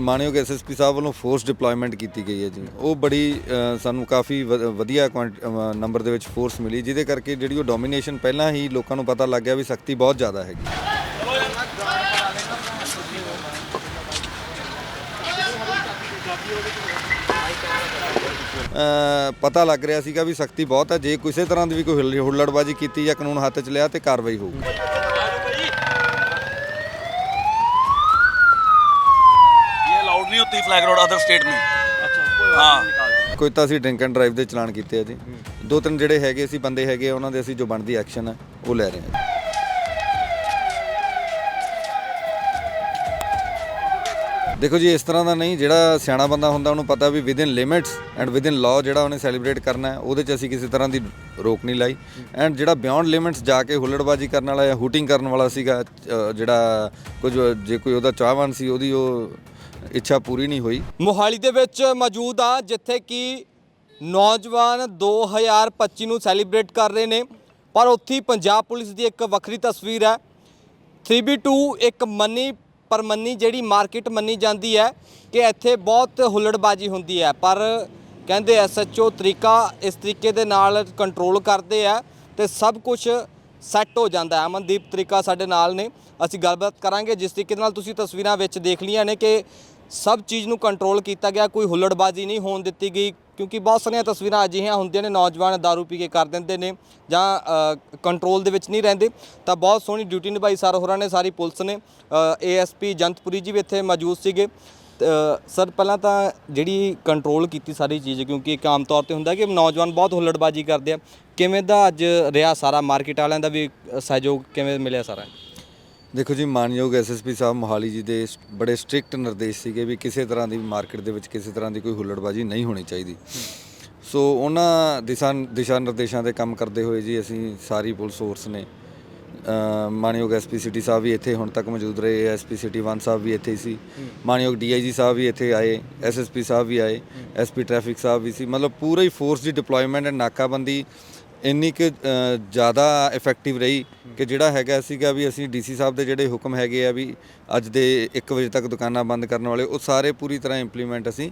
ਮਾਨਯੋਗ ਐਸਐਸਪੀ ਸਾਹਿਬ ਵੱਲੋਂ force deployment ਕੀਤੀ ਗਈ ਹੈ ਜੀ। ਉਹ ਬੜੀ ਸਾਨੂੰ ਕਾਫੀ ਵ- ਵਧੀਆ ਕੁਆਂਟ- ਨੰਬਰ ਦੇ ਵਿੱਚ ਫੋਰਸ ਮਿਲੀ, ਜਿਹਦੇ ਕਰਕੇ ਜਿਹੜੀ ਉਹ ਡੋਮੀਨੇਸ਼ਨ ਪਹਿਲਾਂ ਹੀ ਲੋਕਾਂ ਨੂੰ ਪਤਾ ਲੱਗ ਗਿਆ ਵੀ ਸਖਤੀ ਬਹੁਤ ਜ਼ਿਆਦਾ ਹੈਗੀ। ਪਤਾ ਲੱਗ ਰਿਹਾ ਸੀਗਾ ਵੀ ਸਖਤੀ ਬਹੁਤ ਹੈ, ਜੇ ਕਿਸੇ ਤਰ੍ਹਾਂ ਦੀ ਵੀ ਕੋਈ ਹੁੱਲੜਬਾਜ਼ੀ ਕੀਤੀ ਜਾਂ ਕਾਨੂੰਨ ਹੱਥ 'ਚ ਲਿਆ ਤੇ ਕਾਰਵਾਈ ਹੋਊਗੀ। ਭਾਰਤੀ ਫਲੈਗ ਰੋਡ ਅਦਰ ਸਟੇਟ ਮੇਂ ਹਾਂ। ਕੋਈ ਤਾਂ ਅਸੀਂ ਡਰਿੰਕ ਐਂਡ ਡਰਾਈਵ ਦੇ ਚਲਾਨ ਕੀਤੇ ਆ ਜੀ। ਦੋ ਤਿੰਨ ਜਿਹੜੇ ਹੈਗੇ ਅਸੀਂ ਬੰਦੇ ਹੈਗੇ ਉਹਨਾਂ ਦੇ ਅਸੀਂ ਜੋ ਬਣਦੀ ਐਕਸ਼ਨ ਹੈ ਉਹ ਲੈ ਰਹੇ ਹਾਂ ਦੇਖੋ ਜੀ ਇਸ ਤਰ੍ਹਾਂ ਦਾ ਨਹੀਂ ਜਿਹੜਾ ਸਿਆਣਾ ਬੰਦਾ ਹੁੰਦਾ ਉਹਨੂੰ ਪਤਾ ਵੀ within limits and within law ਜਿਹੜਾ ਉਹਨੇ ਸੈਲੀਬ੍ਰੇਟ ਕਰਨਾ ਹੈ ਉਹਦੇ 'ਚ ਅਸੀਂ ਕਿਸੇ ਤਰ੍ਹਾਂ ਦੀ ਰੋਕ ਨਹੀਂ ਲਾਈ। ਐਂਡ ਜਿਹੜਾ ਬਿਓਂਡ ਲਿਮਿਟਸ ਜਾ ਕੇ ਹੁੱਲੜਬਾਜੀ ਕਰਨ ਵਾਲਾ ਜਾਂ ਹੂਟਿੰਗ ਕਰਨ ਵਾਲਾ ਸੀਗਾ ਜਿਹੜਾ ਕੁਝ ਜੇ ਕੋਈ ਉਹਦਾ ਚਾਹਵਾਨ ਸੀ ਉਹਦੀ ਉਹ ਇੱਛਾ ਪੂਰੀ ਨਹੀਂ ਹੋਈ। ਮੋਹਾਲੀ ਦੇ ਵਿੱਚ ਮੌਜੂਦ ਆ, ਜਿੱਥੇ ਕਿ ਨੌਜਵਾਨ 2025 ਨੂੰ ਸੈਲੀਬ੍ਰੇਟ ਕਰ ਰਹੇ ਨੇ। ਪਰ ਉੱਥੇ ਪੰਜਾਬ ਪੁਲਿਸ ਦੀ ਇੱਕ ਵੱਖਰੀ ਤਸਵੀਰ ਹੈ। 3B2 ਇੱਕ ਮੰਨੀ ਪਰਮੰਨੀ ਜਿਹੜੀ ਮਾਰਕੀਟ ਮੰਨੀ ਜਾਂਦੀ ਹੈ ਕਿ ਇੱਥੇ ਬਹੁਤ ਹੁੱਲੜਬਾਜੀ ਹੁੰਦੀ ਹੈ। ਪਰ ਕਹਿੰਦੇ ਐਸਐਚਓ ਤਰੀਕਾ ਇਸ ਤਰੀਕੇ ਦੇ ਨਾਲ ਕੰਟਰੋਲ ਕਰਦੇ ਆ ਤੇ ਸਭ ਕੁਝ ਸੈੱਟ ਹੋ ਜਾਂਦਾ ਹੈ। ਅਮਨਦੀਪ ਤਰੀਕਾ ਸਾਡੇ ਨਾਲ ਨੇ। ਅਸੀਂ ਗੱਲਬਾਤ ਕਰਾਂਗੇ ਜਿਸ ਤਰੀਕੇ ਨਾਲ ਤੁਸੀਂ ਤਸਵੀਰਾਂ ਵਿੱਚ ਦੇਖ ਲਈਆਂ ਨੇ ਕਿ ਸਭ ਚੀਜ਼ ਨੂੰ ਕੰਟਰੋਲ ਕੀਤਾ ਗਿਆ। ਕੋਈ ਹੁੱਲੜਬਾਜ਼ੀ ਨਹੀਂ ਹੋਣ ਦਿੱਤੀ ਗਈ, ਕਿਉਂਕਿ ਬਹੁਤ ਸਾਰੀਆਂ ਤਸਵੀਰਾਂ ਅਜਿਹੀਆਂ ਹੁੰਦੀਆਂ ਨੇ। ਨੌਜਵਾਨ दारू ਪੀ ਕੇ ਕਰ ਦਿੰਦੇ ਨੇ ਜਾਂ ਕੰਟਰੋਲ ਦੇ ਵਿੱਚ ਨਹੀਂ ਰਹਿੰਦੇ। ਤਾਂ ਬਹੁਤ ਸੋਹਣੀ ਡਿਊਟੀ ਨਿਭਾਈ ਸਰ ਹੋਰਾਂ ਨੇ, ਸਾਰੀ ਪੁਲਿਸ ਨੇ। ਏਐਸਪੀ ਜੰਤਪੁਰੀ ਜੀ ਵੀ ਇੱਥੇ ਮੌਜੂਦ ਸੀਗੇ। ਸਰ ਪਹਿਲਾਂ ਤਾਂ ਜਿਹੜੀ ਕੰਟਰੋਲ ਕੀਤੀ ਸਾਰੀ ਚੀਜ਼ ਕਿਉਂਕਿ ਇੱਕ ਆਮ ਤੌਰ ਤੇ ਹੁੰਦਾ ਕਿ ਨੌਜਵਾਨ ਬਹੁਤ ਹੁੱਲੜਬਾਜੀ ਕਰਦੇ ਆ। ਕਿਵੇਂ ਦਾ ਅੱਜ ਰਿਹਾ ਸਾਰਾ ਮਾਰਕੀਟ ਵਾਲਿਆਂ ਦਾ ਵੀ ਸਹਿਯੋਗ ਕਿਵੇਂ ਮਿਲਿਆ ਸਾਰਾ? ਦੇਖੋ ਜੀ ਮਾਨਯੋਗ ਐਸਐਸਪੀ ਸਾਹਿਬ ਮੋਹਾਲੀ ਜੀ ਦੇ ਬੜੇ ਸਟ੍ਰਿਕਟ ਨਿਰਦੇਸ਼ ਸੀਗੇ ਵੀ ਕਿਸੇ ਤਰ੍ਹਾਂ ਦੀ ਮਾਰਕੀਟ ਦੇ ਵਿੱਚ ਕਿਸੇ ਤਰ੍ਹਾਂ ਦੀ ਕੋਈ ਹੁੱਲੜਬਾਜੀ ਨਹੀਂ ਹੋਣੀ ਚਾਹੀਦੀ। ਸੋ ਉਹਨਾਂ ਦਿਸ਼ਾ ਦਿਸ਼ਾ ਨਿਰਦੇਸ਼ਾਂ ਦੇ ਕੰਮ ਕਰਦੇ ਹੋਏ ਜੀ ਅਸੀਂ ਸਾਰੀ ਪੁਲਿਸ ਫੋਰਸ ਨੇ ਮਾਨਯੋਗ ਐਸਪੀ ਸਿਟੀ ਸਾਹਿਬ ਵੀ ਇੱਥੇ ਹੁਣ ਤੱਕ ਮੌਜੂਦ ਰਹੇ ਐਸਪੀ ਸਿਟੀ 1 ਸਾਹਿਬ ਵੀ ਇੱਥੇ ਹੀ ਸੀ। ਮਾਨਯੋਗ ਡੀਆਈਜੀ ਸਾਹਿਬ ਵੀ ਇੱਥੇ ਆਏ ਐਸਐਸਪੀ ਸਾਹਿਬ ਵੀ ਆਏ ਐਸਪੀ ਟ੍ਰੈਫਿਕ ਸਾਹਿਬ ਵੀ ਸੀ। ਮਤਲਬ ਪੂਰਾ ਹੀ ਫੋਰਸ ਦੀ ਡਿਪਲੋਇਮੈਂਟ ਐਂਡ ਨਾਕਾਬੰਦੀ ਇੰਨੀ ਕਿ ਜ਼ਿਆਦਾ ਇਫੈਕਟਿਵ ਰਹੀ ਕਿ ਜਿਹੜਾ ਹੈਗਾ ਸੀਗਾ ਵੀ ਅਸੀਂ ਡੀਸੀ ਸਾਹਿਬ ਦੇ ਜਿਹੜੇ ਹੁਕਮ ਹੈਗੇ ਆ ਵੀ ਅੱਜ ਦੇ 1 ਵਜੇ ਤੱਕ ਦੁਕਾਨਾਂ ਬੰਦ ਕਰਨ ਵਾਲੇ ਉਹ ਸਾਰੇ ਪੂਰੀ ਤਰ੍ਹਾਂ ਇੰਪਲੀਮੈਂਟ ਅਸੀਂ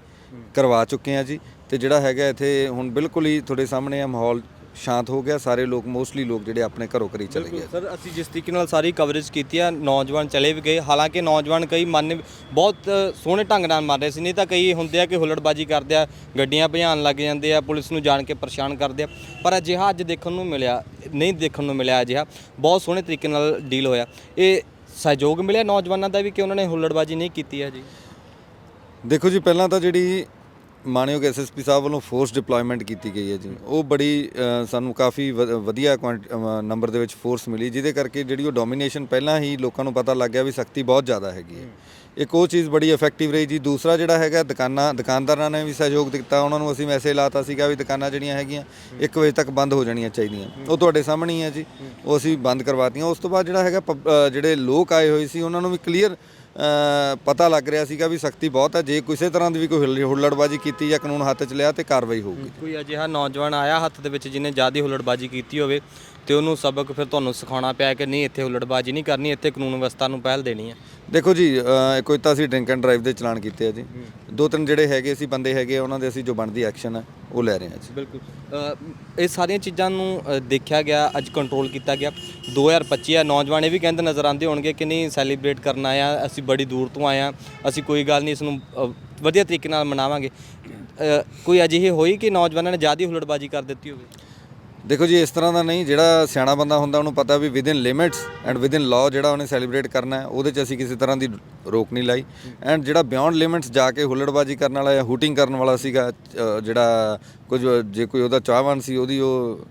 ਕਰਵਾ ਚੁੱਕੇ ਆ ਜੀ। ਤੇ ਜਿਹੜਾ ਹੈਗਾ ਇੱਥੇ ਹੁਣ ਬਿਲਕੁਲ ਹੀ ਤੁਹਾਡੇ ਸਾਹਮਣੇ ਆ ਮਾਹੌਲ ਸ਼ਾਂਤ ਹੋ ਗਿਆ ਸਾਰੇ ਲੋਕ ਮੋਸਟਲੀ ਲੋਕ ਜਿਹੜੇ ਆਪਣੇ ਘਰੋਂ ਘਰੀ ਚਲੇ ਗਏ। ਸਰ ਅਸੀਂ ਜਿਸ ਤਰੀਕੇ ਨਾਲ ਸਾਰੀ ਕਵਰੇਜ ਕੀਤੀ ਆ ਨੌਜਵਾਨ ਚਲੇ ਵੀ ਗਏ। ਹਾਲਾਂਕਿ ਨੌਜਵਾਨ ਕਈ ਮੰਨ ਬਹੁਤ ਸੋਹਣੇ ਢੰਗ ਨਾਲ ਮੰਨ ਰਹੇ ਸੀ ਨਹੀਂ ਤਾਂ ਕਈ ਹੁੰਦੇ ਆ ਕਿ ਹੁੱਲੜਬਾਜੀ ਕਰਦੇ ਆ ਗੱਡੀਆਂ ਭਜਾਉਣ ਲੱਗ ਜਾਂਦੇ ਆ ਪੁਲਿਸ ਨੂੰ ਜਾਣ ਕੇ ਪਰੇਸ਼ਾਨ ਕਰਦੇ ਆ। ਪਰ ਅਜਿਹਾ ਅੱਜ ਦੇਖਣ ਨੂੰ ਮਿਲਿਆ ਨਹੀਂ ਦੇਖਣ ਨੂੰ ਮਿਲਿਆ ਅਜਿਹਾ ਬਹੁਤ ਸੋਹਣੇ ਤਰੀਕੇ ਨਾਲ ਡੀਲ ਹੋਇਆ। ਇਹ ਸਹਿਯੋਗ ਮਿਲਿਆ ਨੌਜਵਾਨਾਂ ਦਾ ਵੀ ਕਿ ਉਹਨਾਂ ਨੇ ਹੁੱਲੜਬਾਜੀ ਨਹੀਂ ਕੀਤੀ ਹੈ ਜੀ? ਦੇਖੋ ਜੀ ਪਹਿਲਾਂ ਤਾਂ ਜਿਹੜੀ ਮਾਨਯੋਗ ਐਸਐਸਪੀ ਸਾਹਿਬ ਵੱਲੋਂ ਫੋਰਸ ਡਿਪਲੋਇਮੈਂਟ ਕੀਤੀ ਗਈ ਹੈ ਜੀ। ਉਹ ਬੜੀ ਸਾਨੂੰ ਕਾਫੀ ਵਧੀਆ ਨੰਬਰ ਦੇ ਵਿੱਚ ਫੋਰਸ ਮਿਲੀ ਜਿਹਦੇ ਕਰਕੇ ਜਿਹੜੀ ਉਹ ਡੋਮੀਨੇਸ਼ਨ ਪਹਿਲਾਂ ਹੀ ਲੋਕਾਂ ਨੂੰ ਪਤਾ ਲੱਗ ਗਿਆ ਵੀ ਸਖਤੀ ਬਹੁਤ ਜ਼ਿਆਦਾ ਹੈਗੀ ਹੈ। ਇੱਕ ਉਹ ਚੀਜ਼ ਬੜੀ ਇਫੈਕਟਿਵ ਰਹੀ ਜੀ। ਦੂਸਰਾ ਜਿਹੜਾ ਹੈਗਾ ਦੁਕਾਨਾਂ ਦੁਕਾਨਦਾਰਾਂ ਨੇ ਵੀ ਸਹਿਯੋਗ ਦਿੱਤਾ ਉਹਨਾਂ ਨੂੰ ਅਸੀਂ ਮੈਸੇਜ ਲਾਤਾ ਸੀਗਾ ਵੀ ਦੁਕਾਨਾਂ ਜਿਹੜੀਆਂ ਹੈਗੀਆਂ 1 ਵਜੇ ਤੱਕ ਬੰਦ ਹੋ ਜਾਣੀਆਂ ਚਾਹੀਦੀਆਂ। ਉਹ ਤੁਹਾਡੇ ਸਾਹਮਣੇ ਹੀ ਹੈ ਜੀ। ਉਹ ਅਸੀਂ ਬੰਦ ਕਰਵਾਤੀਆਂ। ਉਸ ਤੋਂ ਬਾਅਦ ਜਿਹੜਾ ਹੈਗਾ ਜਿਹੜੇ ਲੋਕ ਆਏ ਹੋਏ ਸੀ ਉਹਨਾਂ ਨੂੰ ਵੀ ਕਲੀਅਰ ਪਤਾ ਲੱਗ ਰਿਹਾ ਸੀਗਾ ਵੀ ਸਖਤੀ ਬਹੁਤ ਹੈ ਜੇ ਕਿਸੇ ਤਰ੍ਹਾਂ ਦੀ ਵੀ ਕੋਈ ਹੁੱਲੜਬਾਜੀ ਕੀਤੀ ਜਾਂ ਕਾਨੂੰਨ ਹੱਥ 'ਚ ਲਿਆ ਤੇ ਕਾਰਵਾਈ ਹੋਊਗੀ। ਕੋਈ ਅਜਿਹਾ ਨੌਜਵਾਨ ਆਇਆ ਹੱਥ ਦੇ ਵਿੱਚ ਜਿਹਨੇ ਜ਼ਿਆਦਾ ਹੁੱਲੜਬਾਜੀ ਕੀਤੀ ਹੋਵੇ ਤੇ ਉਹਨੂੰ ਸਬਕ ਫਿਰ ਤੁਹਾਨੂੰ ਸਿਖਾਉਣਾ ਪਿਆ ਕਿ ਨਹੀਂ, ਇੱਥੇ ਹੁੱਲੜਬਾਜੀ ਨਹੀਂ ਕਰਨੀ, ਇੱਥੇ ਕਾਨੂੰਨ ਵਿਵਸਥਾ ਨੂੰ ਪਹਿਲ ਦੇਣੀ ਹੈ। ਦੇਖੋ ਜੀ ਕੋਈ ਤਾਂ ਅਸੀਂ ਡਰਿੰਕ ਐਂਡ ਡਰਾਈਵ ਦੇ ਚਲਾਨ ਕੀਤੇ ਆ ਜੀ। ਦੋ ਤਿੰਨ ਜਿਹੜੇ ਹੈਗੇ ਸੀ ਬੰਦੇ ਹੈਗੇ ਆ, ਉਹਨਾਂ ਦੇ ਅਸੀਂ ਜੋ ਬਣਦੀ ਐਕਸ਼ਨ ਹੈ ਉਹ ਲੈ ਰਹੇ ਹਾਂ ਜੀ। ਬਿਲਕੁਲ। ਇਹ ਸਾਰੀਆਂ ਚੀਜ਼ਾਂ ਨੂੰ ਅ, ਦੇਖਿਆ ਗਿਆ ਅੱਜ ਕੰਟਰੋਲ ਕੀਤਾ ਗਿਆ। 2025 ਆ ਨੌਜਵਾਨ ਇਹ ਵੀ ਕਹਿੰਦੇ ਨਜ਼ਰ ਆਉਂਦੇ ਹੋਣਗੇ ਕਿ ਨਹੀਂ ਸੈਲੀਬ੍ਰੇਟ ਕਰਨ ਆ ਅਸੀਂ ਬੜੀ ਦੂਰ ਤੋਂ ਆਏ ਆ ਅਸੀਂ ਕੋਈ ਗੱਲ ਨਹੀਂ ਇਸ ਨੂੰ ਅ, ਵਧੀਆ ਤਰੀਕੇ ਨਾਲ ਮਨਾਵਾਂਗੇ। ਅ, ਕੋਈ ਅਜਿਹੀ ਹੋਈ ਕਿ ਨੌਜਵਾਨਾਂ ਨੇ ਜ਼ਿਆਦਾ ਹੁਲੜਬਾਜੀ ਕਰ ਦਿੱਤੀ ਹੋਵੇ? ਦੇਖੋ ਜੀ ਇਸ ਤਰ੍ਹਾਂ ਦਾ ਨਹੀਂ ਜਿਹੜਾ ਸਿਆਣਾ ਬੰਦਾ ਹੁੰਦਾ ਉਹਨੂੰ ਪਤਾ ਵੀ within limits and within law ਜਿਹੜਾ ਉਹਨੇ ਸੈਲੀਬ੍ਰੇਟ ਕਰਨਾ ਹੈ ਉਹਦੇ 'ਚ ਅਸੀਂ ਕਿਸੇ ਤਰ੍ਹਾਂ ਦੀ ਰੋਕ ਨਹੀਂ ਲਾਈ। ਐਂਡ ਜਿਹੜਾ ਬਿਯੋਂਡ ਲਿਮਿਟਸ ਜਾ ਕੇ ਹੁੱਲੜਬਾਜੀ ਕਰਨ ਵਾਲਾ ਜਾਂ ਹੂਟਿੰਗ ਕਰਨ ਵਾਲਾ ਸੀਗਾ ਜਿਹੜਾ ਕੁਝ ਜੇ ਕੋਈ ਉਹਦਾ ਚਾਹਵਾਨ ਸੀ ਉਹਦੀ ਉਹ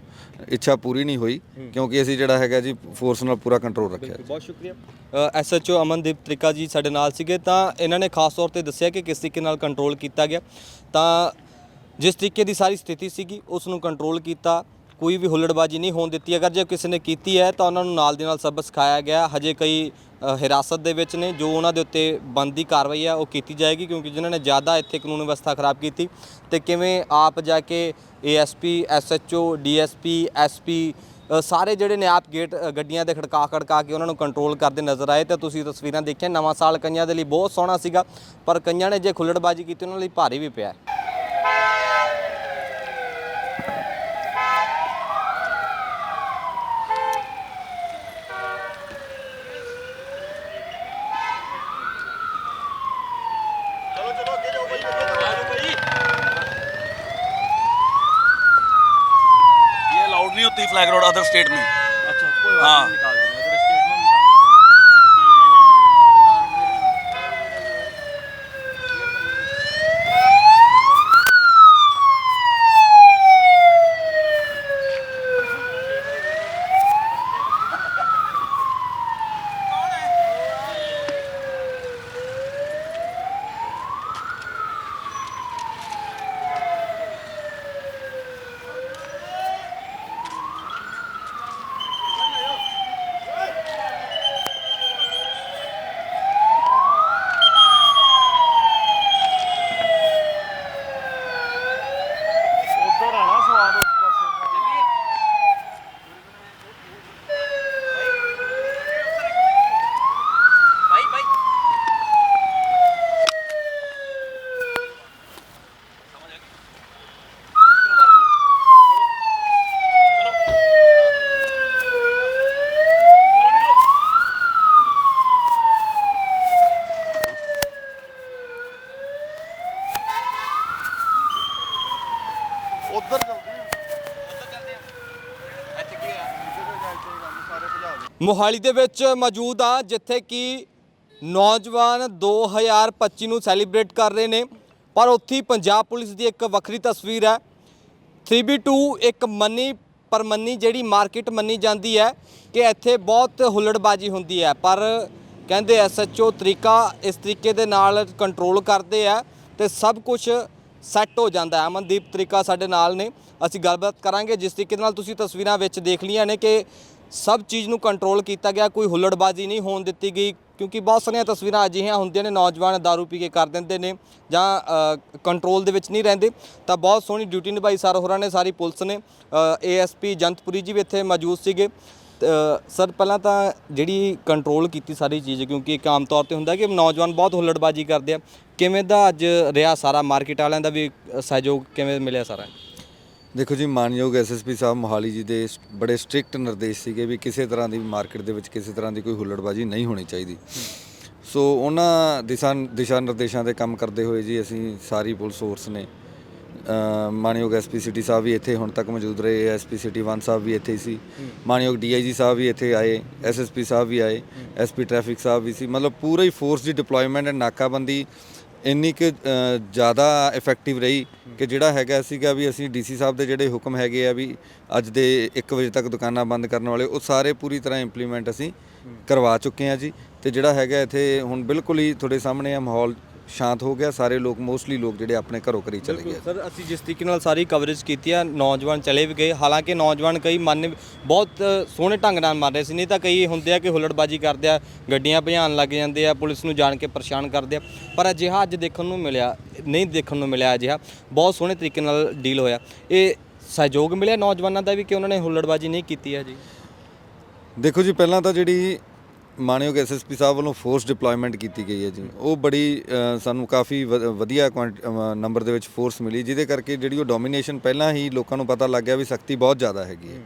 ਇੱਛਾ ਪੂਰੀ ਨਹੀਂ ਹੋਈ ਕਿਉਂਕਿ ਅਸੀਂ ਜਿਹੜਾ ਹੈਗਾ ਜੀ ਫੋਰਸ ਨਾਲ ਪੂਰਾ ਕੰਟਰੋਲ ਰੱਖਿਆ। ਬਹੁਤ ਸ਼ੁਕਰੀਆ। ਐਸਐਚਓ ਅਮਨਦੀਪ ਤ੍ਰਿਕਾ ਜੀ ਸਾਡੇ ਨਾਲ ਸੀਗੇ ਤਾਂ ਇਹਨਾਂ ਨੇ ਖਾਸ ਤੌਰ ਤੇ ਦੱਸਿਆ ਕਿ ਕਿਸ ਤਰੀਕੇ ਨਾਲ ਕੰਟਰੋਲ ਕੀਤਾ ਗਿਆ। ਤਾਂ ਜਿਸ ਤਰੀਕੇ ਦੀ ਸਾਰੀ ਸਥਿਤੀ ਸੀਗੀ ਉਸ ਨੂੰ ਕੰਟਰੋਲ ਕੀਤਾ। ਕੋਈ ਵੀ ਹੁੱਲੜਬਾਜੀ ਨਹੀਂ ਹੋਣ ਦਿੱਤੀ। ਅਗਰ ਜੇ ਕਿਸੇ ਨੇ ਕੀਤੀ ਹੈ ਤਾਂ ਉਹਨਾਂ ਨੂੰ ਨਾਲ ਦੇ ਨਾਲ ਸਬਕ ਸਿਖਾਇਆ ਗਿਆ। ਹਜੇ ਕਈ ਹਿਰਾਸਤ ਦੇ ਵਿੱਚ ਨੇ ਜੋ ਉਹਨਾਂ ਦੇ ਉੱਤੇ ਬੰਦੀ ਕਾਰਵਾਈ ਹੈ ਉਹ ਕੀਤੀ ਜਾਏਗੀ ਕਿਉਂਕਿ ਜਿਨ੍ਹਾਂ ਨੇ ਜ਼ਿਆਦਾ ਇੱਥੇ ਕਾਨੂੰਨ ਵਿਵਸਥਾ ਖਰਾਬ ਕੀਤੀ। ਤੇ ਕਿਵੇਂ ਆਪ ਜਾ ਕੇ ਏਐਸਪੀ ਐਸਐਚਓ ਡੀਐਸਪੀ ਐਸਪੀ ਅ, ਸਾਰੇ ਜਿਹੜੇ ਨੇ ਆਪ ਗੇਟ ਗੱਡੀਆਂ ਦੇ ਖੜਕਾ ਖੜਕਾ ਕੇ ਉਹਨਾਂ ਨੂੰ ਕੰਟਰੋਲ ਕਰਦੇ ਨਜ਼ਰ ਆਏ। ਤੇ ਤੁਸੀਂ ਤਸਵੀਰਾਂ ਦੇਖੀਆਂ ਨਵਾਂ ਸਾਲ ਕਈਆਂ ਦੇ ਲਈ ਬਹੁਤ ਸੋਹਣਾ ਸੀਗਾ ਪਰ ਕਈਆਂ ਨੇ ਜੇ ਖੁੱਲੜਬਾਜੀ ਕੀਤੀ ਉਹਨਾਂ ਲਈ ਭਾਰੀ ਵੀ ਪਿਆ फ्लैग रोड अदर स्टेट में अच्छा कोई हाँ। ਮੋਹਾਲੀ ਦੇ ਵਿੱਚ ਮੌਜੂਦ ਆ, ਜਿੱਥੇ ਕਿ ਨੌਜਵਾਨ 2025 ਨੂੰ ਸੈਲੀਬ੍ਰੇਟ ਕਰ ਰਹੇ ਨੇ। ਪਰ ਉੱਥੇ ਪੰਜਾਬ ਪੁਲਿਸ ਦੀ ਇੱਕ ਵੱਖਰੀ ਤਸਵੀਰ ਹੈ। 3B2 ਇੱਕ ਮੰਨੀ ਪਰ ਮੰਨੀ ਜਿਹੜੀ ਮਾਰਕੀਟ ਮੰਨੀ ਜਾਂਦੀ ਹੈ ਕਿ ਇੱਥੇ ਬਹੁਤ ਹੁੱਲੜਬਾਜੀ ਹੁੰਦੀ ਹੈ। ਪਰ ਕਹਿੰਦੇ ਐਸਐਚਓ ਤਰੀਕਾ ਇਸ ਤਰੀਕੇ ਦੇ ਨਾਲ ਕੰਟਰੋਲ ਕਰਦੇ ਆ ਤੇ ਸਭ ਕੁਝ ਸੈੱਟ ਹੋ ਜਾਂਦਾ ਹੈ। ਅਮਨਦੀਪ ਤਰੀਕਾ ਸਾਡੇ ਨਾਲ ਨੇ। ਅਸੀਂ ਗੱਲਬਾਤ ਕਰਾਂਗੇ। ਜਿਸ ਤਰੀਕੇ ਨਾਲ ਤੁਸੀਂ ਤਸਵੀਰਾਂ ਵਿੱਚ ਦੇਖ ਲਈਆਂ ਨੇ ਕਿ ਸਭ ਚੀਜ਼ ਨੂੰ ਕੰਟਰੋਲ ਕੀਤਾ ਗਿਆ ਕੋਈ ਹੁੱਲੜਬਾਜ਼ੀ ਨਹੀਂ ਹੋਣ ਦਿੱਤੀ ਗਈ ਕਿਉਂਕਿ ਬਹੁਤ ਸਾਰੀਆਂ ਤਸਵੀਰਾਂ ਅਜਿਹੀਆਂ ਹੁੰਦੀਆਂ ਨੇ ਨੌਜਵਾਨ दारू ਪੀ ਕੇ ਕਰ ਦਿੰਦੇ ਨੇ ਜਾਂ ਕੰਟਰੋਲ ਦੇ ਵਿੱਚ ਨਹੀਂ ਰਹਿੰਦੇ। ਤਾਂ ਬਹੁਤ ਸੋਹਣੀ ਡਿਊਟੀ ਨਿਭਾਈ ਸਰ ਹੋਰਾਂ ਨੇ ਸਾਰੀ ਪੁਲਿਸ ਨੇ। ਏਐਸਪੀ ਜੰਤਪੁਰੀ ਜੀ ਵੀ ਇੱਥੇ ਮੌਜੂਦ ਸੀਗੇ। ਅ, ਸਰ ਪਹਿਲਾਂ ਤਾਂ ਜਿਹੜੀ ਕੰਟਰੋਲ ਕੀਤੀ ਸਾਰੀ ਚੀਜ਼ ਕਿਉਂਕਿ ਇੱਕ ਆਮ ਤੌਰ ਤੇ ਹੁੰਦਾ ਕਿ ਨੌਜਵਾਨ ਬਹੁਤ ਹੁੱਲੜਬਾਜੀ ਕਰਦੇ ਆ। ਕਿਵੇਂ ਦਾ ਅੱਜ ਰਿਹਾ ਸਾਰਾ ਮਾਰਕੀਟ ਵਾਲਿਆਂ ਦਾ ਵੀ ਸਹਿਯੋਗ ਕਿਵੇਂ ਮਿਲਿਆ ਸਾਰਾ ਦੇਖੋ ਜੀ ਮਾਨਯੋਗ ਐਸਐਸਪੀ ਸਾਹਿਬ ਮੋਹਾਲੀ ਜੀ ਦੇ ਬੜੇ ਸਟ੍ਰਿਕਟ ਨਿਰਦੇਸ਼ ਸੀਗੇ ਵੀ ਕਿਸੇ ਤਰ੍ਹਾਂ ਦੀ ਮਾਰਕੀਟ ਦੇ ਵਿੱਚ ਕਿਸੇ ਤਰ੍ਹਾਂ ਦੀ ਕੋਈ ਹੁੱਲੜਬਾਜੀ ਨਹੀਂ ਹੋਣੀ ਚਾਹੀਦੀ। ਸੋ ਉਹਨਾਂ ਦਿਸ਼ਾ ਦਿਸ਼ਾ ਨਿਰਦੇਸ਼ਾਂ ਦੇ ਕੰਮ ਕਰਦੇ ਹੋਏ ਜੀ ਅਸੀਂ ਸਾਰੀ ਪੁਲਿਸ ਫੋਰਸ ਨੇ ਅ, ਮਾਨਯੋਗ ਐਸਪੀ ਸਿਟੀ ਸਾਹਿਬ ਵੀ ਇੱਥੇ ਹੁਣ ਤੱਕ ਮੌਜੂਦ ਰਹੇ ਐਸਪੀ ਸਿਟੀ 1 ਸਾਹਿਬ ਵੀ ਇੱਥੇ ਹੀ ਸੀ ਮਾਨਯੋਗ ਡੀਆਈਜੀ ਸਾਹਿਬ ਵੀ ਇੱਥੇ ਆਏ ਐਸਐਸਪੀ ਸਾਹਿਬ ਵੀ ਆਏ ਐਸਪੀ ਟ੍ਰੈਫਿਕ ਸਾਹਿਬ ਵੀ ਸੀ ਮਤਲਬ ਪੂਰਾ ਹੀ ਫੋਰਸ ਦੀ ਡਿਪਲੋਇਮੈਂਟ ਐਂਡ ਨਾਕਾਬੰਦੀ ਇੰਨੀ ਕਿ ਜ਼ਿਆਦਾ ਇਫੈਕਟਿਵ ਰਹੀ ਕਿ ਜਿਹੜਾ ਹੈਗਾ ਸੀਗਾ ਵੀ ਅਸੀਂ ਡੀਸੀ ਸਾਹਿਬ ਦੇ ਜਿਹੜੇ ਹੁਕਮ ਹੈਗੇ ਆ ਵੀ ਅੱਜ ਦੇ 1 ਵਜੇ ਤੱਕ ਦੁਕਾਨਾਂ ਬੰਦ ਕਰਨ ਵਾਲੇ ਉਹ ਸਾਰੇ ਪੂਰੀ ਤਰ੍ਹਾਂ ਇੰਪਲੀਮੈਂਟ ਅਸੀਂ ਕਰਵਾ ਚੁੱਕੇ ਆ ਜੀ। ਤੇ ਜਿਹੜਾ ਹੈਗਾ ਇੱਥੇ ਹੁਣ ਬਿਲਕੁਲ ਹੀ ਤੁਹਾਡੇ ਸਾਹਮਣੇ ਆ ਮਾਹੌਲ ਸ਼ਾਂਤ ਹੋ ਗਿਆ ਸਾਰੇ ਲੋਕ ਮੋਸਟਲੀ ਲੋਕ ਜਿਹੜੇ ਆਪਣੇ ਘਰੋਂ ਘਰੀ ਚਲੇ ਗਏ। ਸਰ ਅਸੀਂ ਜਿਸ ਤਰੀਕੇ ਨਾਲ ਸਾਰੀ ਕਵਰੇਜ ਕੀਤੀ ਆ ਨੌਜਵਾਨ ਚਲੇ ਵੀ ਗਏ। ਹਾਲਾਂਕਿ ਨੌਜਵਾਨ ਕਈ ਮੰਨ ਬਹੁਤ ਸੋਹਣੇ ਢੰਗ ਨਾਲ ਮੰਨ ਰਹੇ ਸੀ। ਨਹੀਂ ਤਾਂ ਕਈ ਹੁੰਦੇ ਆ ਕਿ ਹੁੱਲੜਬਾਜੀ ਕਰਦੇ ਆ ਗੱਡੀਆਂ ਭਜਾਉਣ ਲੱਗ ਜਾਂਦੇ ਆ ਪੁਲਿਸ ਨੂੰ ਜਾਣ ਕੇ ਪਰੇਸ਼ਾਨ ਕਰਦੇ ਆ। ਪਰ ਅਜਿਹਾ ਅੱਜ ਦੇਖਣ ਨੂੰ ਮਿਲਿਆ ਨਹੀਂ ਦੇਖਣ ਨੂੰ ਮਿਲਿਆ ਅਜਿਹਾ ਬਹੁਤ ਸੋਹਣੇ ਤਰੀਕੇ ਨਾਲ ਡੀਲ ਹੋਇਆ। ਇਹ ਸਹਿਯੋਗ ਮਿਲਿਆ ਨੌਜਵਾਨਾਂ ਦਾ ਵੀ ਕਿ ਉਹਨਾਂ ਨੇ ਹੁੱਲੜਬਾਜੀ ਨਹੀਂ ਕੀਤੀ ਹੈ ਜੀ? ਦੇਖੋ ਜੀ ਪਹਿਲਾਂ ਤਾਂ ਜਿਹੜੀ ਮਾਨਯੋਗ ਐਸਐਸਪੀ ਸਾਹਿਬ ਵੱਲੋਂ ਫੋਰਸ ਡਿਪਲੋਇਮੈਂਟ ਕੀਤੀ ਗਈ ਹੈ ਜੀ। ਉਹ ਬੜੀ ਸਾਨੂੰ ਕਾਫੀ ਵਧੀਆ ਨੰਬਰ ਦੇ ਵਿੱਚ ਫੋਰਸ ਮਿਲੀ ਜਿਹਦੇ ਕਰਕੇ ਜਿਹੜੀ ਉਹ ਡੋਮੀਨੇਸ਼ਨ ਪਹਿਲਾਂ ਹੀ ਲੋਕਾਂ ਨੂੰ ਪਤਾ ਲੱਗ ਗਿਆ ਵੀ ਸਖਤੀ ਬਹੁਤ ਜ਼ਿਆਦਾ ਹੈਗੀ ਹੈ।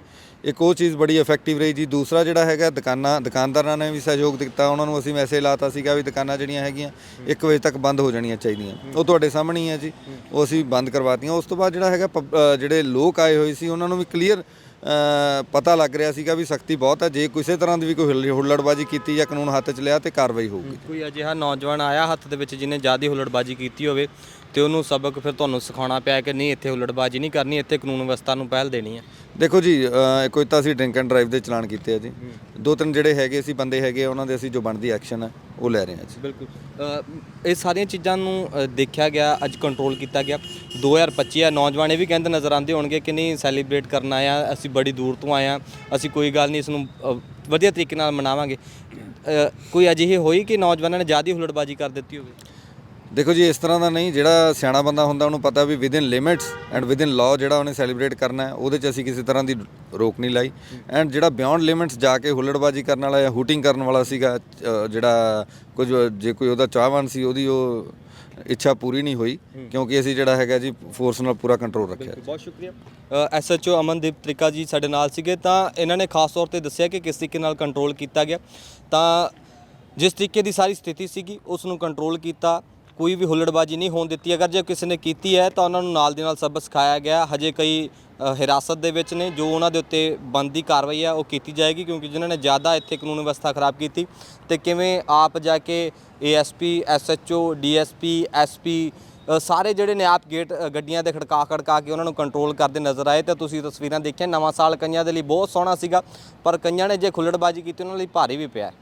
ਇੱਕ ਉਹ ਚੀਜ਼ ਬੜੀ ਇਫੈਕਟਿਵ ਰਹੀ ਜੀ। ਦੂਸਰਾ ਜਿਹੜਾ ਹੈਗਾ ਦੁਕਾਨਾਂ ਦੁਕਾਨਦਾਰਾਂ ਨੇ ਵੀ ਸਹਿਯੋਗ ਦਿੱਤਾ ਉਹਨਾਂ ਨੂੰ ਅਸੀਂ ਮੈਸੇਜ ਲਾਤਾ ਸੀਗਾ ਵੀ ਦੁਕਾਨਾਂ ਜਿਹੜੀਆਂ ਹੈਗੀਆਂ 1 ਵਜੇ ਤੱਕ ਬੰਦ ਹੋ ਜਾਣੀਆਂ ਚਾਹੀਦੀਆਂ। ਉਹ ਤੁਹਾਡੇ ਸਾਹਮਣੇ ਹੀ ਹੈ ਜੀ। ਉਹ ਅਸੀਂ ਬੰਦ ਕਰਵਾਤੀਆਂ। ਉਸ ਤੋਂ ਬਾਅਦ ਜਿਹੜਾ ਹੈਗਾ ਜਿਹੜੇ ਲੋਕ ਆਏ ਹੋਏ ਸੀ ਉਹਨਾਂ ਨੂੰ ਵੀ ਕਲੀਅਰ ਪਤਾ ਲੱਗ ਰਿਹਾ ਸੀਗਾ ਵੀ ਸਖਤੀ ਬਹੁਤ ਹੈ ਜੇ ਕਿਸੇ ਤਰ੍ਹਾਂ ਦੀ ਵੀ ਕੋਈ ਹੁੱਲ- ਹੁੱਲੜਬਾਜੀ ਕੀਤੀ ਜਾਂ ਕਾਨੂੰਨ ਹੱਥ 'ਚ ਲਿਆ ਤੇ ਕਾਰਵਾਈ ਹੋਊਗੀ। ਕੋਈ ਅਜਿਹਾ ਨੌਜਵਾਨ ਆਇਆ ਹੱਥ ਦੇ ਵਿੱਚ ਜਿਹਨੇ ਜ਼ਿਆਦਾ ਹੁੱਲੜਬਾਜੀ ਕੀਤੀ ਹੋਵੇ ਤੇ ਉਹਨੂੰ ਸਬਕ ਫਿਰ ਤੁਹਾਨੂੰ ਸਿਖਾਉਣਾ ਪਿਆ ਕਿ ਨਹੀਂ ਇੱਥੇ ਹੁੱਲੜਬਾਜੀ ਨਹੀਂ ਕਰਨੀ ਇੱਥੇ ਕਾਨੂੰਨ ਵਿਵਸਥਾ ਨੂੰ ਪਹਿਲ ਦੇਣੀ ਹੈ। ਦੇਖੋ ਜੀ ਕੋਈ ਤਾਂ ਅਸੀਂ ਡਰਿੰਕ ਐਂਡ ਡਰਾਈਵ ਦੇ ਚਲਾਨ ਕੀਤੇ ਆ ਜੀ। ਦੋ ਤਿੰਨ ਜਿਹੜੇ ਹੈਗੇ ਸੀ ਬੰਦੇ ਹੈਗੇ ਉਹਨਾਂ ਦੇ ਅਸੀਂ ਜੋ ਬਣਦੀ ਐਕਸ਼ਨ ਹੈ ਉਹ ਲੈ ਰਹੇ ਹਾਂ ਜੀ। ਬਿਲਕੁਲ। ਇਹ ਸਾਰੀਆਂ ਚੀਜ਼ਾਂ ਨੂੰ ਅ, ਦੇਖਿਆ ਗਿਆ ਅੱਜ ਕੰਟਰੋਲ ਕੀਤਾ ਗਿਆ। 2025 ਆ ਨੌਜਵਾਨ ਇਹ ਵੀ ਕਹਿੰਦੇ ਨਜ਼ਰ ਆਉਂਦੇ ਹੋਣਗੇ ਕਿ ਨਹੀਂ ਸੈਲੀਬ੍ਰੇਟ ਕਰਨ ਆਇਆ ਅਸੀਂ ਬੜੀ ਦੂਰ ਤੋਂ ਆਏ ਆ ਅਸੀਂ ਕੋਈ ਗੱਲ ਨਹੀਂ ਇਸ ਨੂੰ ਅ, ਵਧੀਆ ਤਰੀਕੇ ਨਾਲ ਮਨਾਵਾਂਗੇ। ਅ, ਕੋਈ ਅਜਿਹੀ ਹੋਈ ਕਿ ਨੌਜਵਾਨਾਂ ਨੇ ਜ਼ਿਆਦਾ ਹੀ ਹੁੱਲੜਬਾਜੀ ਕਰ ਦਿੱਤੀ ਹੋਵੇ? ਦੇਖੋ ਜੀ ਇਸ ਤਰ੍ਹਾਂ ਦਾ ਨਹੀਂ ਜਿਹੜਾ ਸਿਆਣਾ ਬੰਦਾ ਹੁੰਦਾ ਉਹਨੂੰ ਪਤਾ ਵੀ within limits and within law ਜਿਹੜਾ ਉਹਨੇ ਸੈਲੀਬ੍ਰੇਟ ਕਰਨਾ ਹੈ ਉਹਦੇ 'ਚ ਅਸੀਂ ਕਿਸੇ ਤਰ੍ਹਾਂ ਦੀ ਰੋਕ ਨਹੀਂ ਲਾਈ। ਐਂਡ ਜਿਹੜਾ ਬਿਯੋਂਡ ਲਿਮਿਟਸ ਜਾ ਕੇ ਹੁੱਲੜਬਾਜੀ ਕਰਨ ਵਾਲਾ ਜਾਂ ਹੂਟਿੰਗ ਕਰਨ ਵਾਲਾ ਸੀਗਾ ਜਿਹੜਾ ਕੁਝ ਜੇ ਕੋਈ ਉਹਦਾ ਚਾਹਵਾਨ ਸੀ ਉਹਦੀ ਉਹ ਇੱਛਾ ਪੂਰੀ ਨਹੀਂ ਹੋਈ ਕਿਉਂਕਿ ਅਸੀਂ ਜਿਹੜਾ ਹੈਗਾ ਜੀ ਫੋਰਸ ਨਾਲ ਪੂਰਾ ਕੰਟਰੋਲ ਰੱਖਿਆ ਬਹੁਤ ਸ਼ੁਕਰੀਆ। ਐਸਐਚਓ ਅਮਨਦੀਪ ਤ੍ਰਿਕਾ ਜੀ ਸਾਡੇ ਨਾਲ ਸੀਗੇ ਤਾਂ ਇਹਨਾਂ ਨੇ ਖਾਸ ਤੌਰ ਤੇ ਦੱਸਿਆ ਕਿ ਕਿਸ ਤਰੀਕੇ ਨਾਲ ਕੰਟਰੋਲ ਕੀਤਾ ਗਿਆ। ਤਾਂ ਜਿਸ ਤਰੀਕੇ ਦੀ ਸਾਰੀ ਸਥਿਤੀ ਸੀਗੀ ਉਸ ਨੂੰ ਕੰਟਰੋਲ ਕੀਤਾ ਕੋਈ ਵੀ ਹੁੱਲੜਬਾਜੀ ਨਹੀਂ ਹੋਣ ਦਿੱਤੀ। ਅਗਰ ਜੇ ਕਿਸੇ ਨੇ ਕੀਤੀ ਹੈ ਤਾਂ ਉਹਨਾਂ ਨੂੰ ਨਾਲ ਦੀ ਨਾਲ ਸਬਕ ਸਿਖਾਇਆ ਗਿਆ। ਹਜੇ ਕਈ ਹਿਰਾਸਤ ਦੇ ਵਿੱਚ ਨੇ ਜੋ ਉਹਨਾਂ ਦੇ ਉੱਤੇ ਬੰਦੀ ਕਾਰਵਾਈ ਹੈ ਉਹ ਕੀਤੀ ਜਾਏਗੀ ਕਿਉਂਕਿ ਜਿਨ੍ਹਾਂ ਨੇ ਜ਼ਿਆਦਾ ਇੱਥੇ ਕਾਨੂੰਨ ਵਿਵਸਥਾ ਖਰਾਬ ਕੀਤੀ। ਤੇ ਕਿਵੇਂ ਆਪ ਜਾ ਕੇ ਏਐਸਪੀ ਐਸਐਚਓ ਡੀਐਸਪੀ ਐਸਪੀ ਅ, ਸਾਰੇ ਜਿਹੜੇ ਨੇ ਆਪ ਗੇਟ ਗੱਡੀਆਂ ਦੇ ਖੜਕਾ ਖੜਕਾ ਕੇ ਉਹਨਾਂ ਨੂੰ ਕੰਟਰੋਲ ਕਰਦੇ ਨਜ਼ਰ ਆਏ। ਤੇ ਤੁਸੀਂ ਤਸਵੀਰਾਂ ਦੇਖੀਆਂ ਨਵਾਂ ਸਾਲ ਕਈਆਂ ਦੇ ਲਈ ਬਹੁਤ ਸੋਹਣਾ ਸੀਗਾ ਪਰ ਕਈਆਂ ਨੇ ਜੇ ਖੁੱਲੜਬਾਜੀ ਕੀਤੀ ਉਹਨਾਂ ਲਈ ਭਾਰੀ ਵੀ ਪਿਆ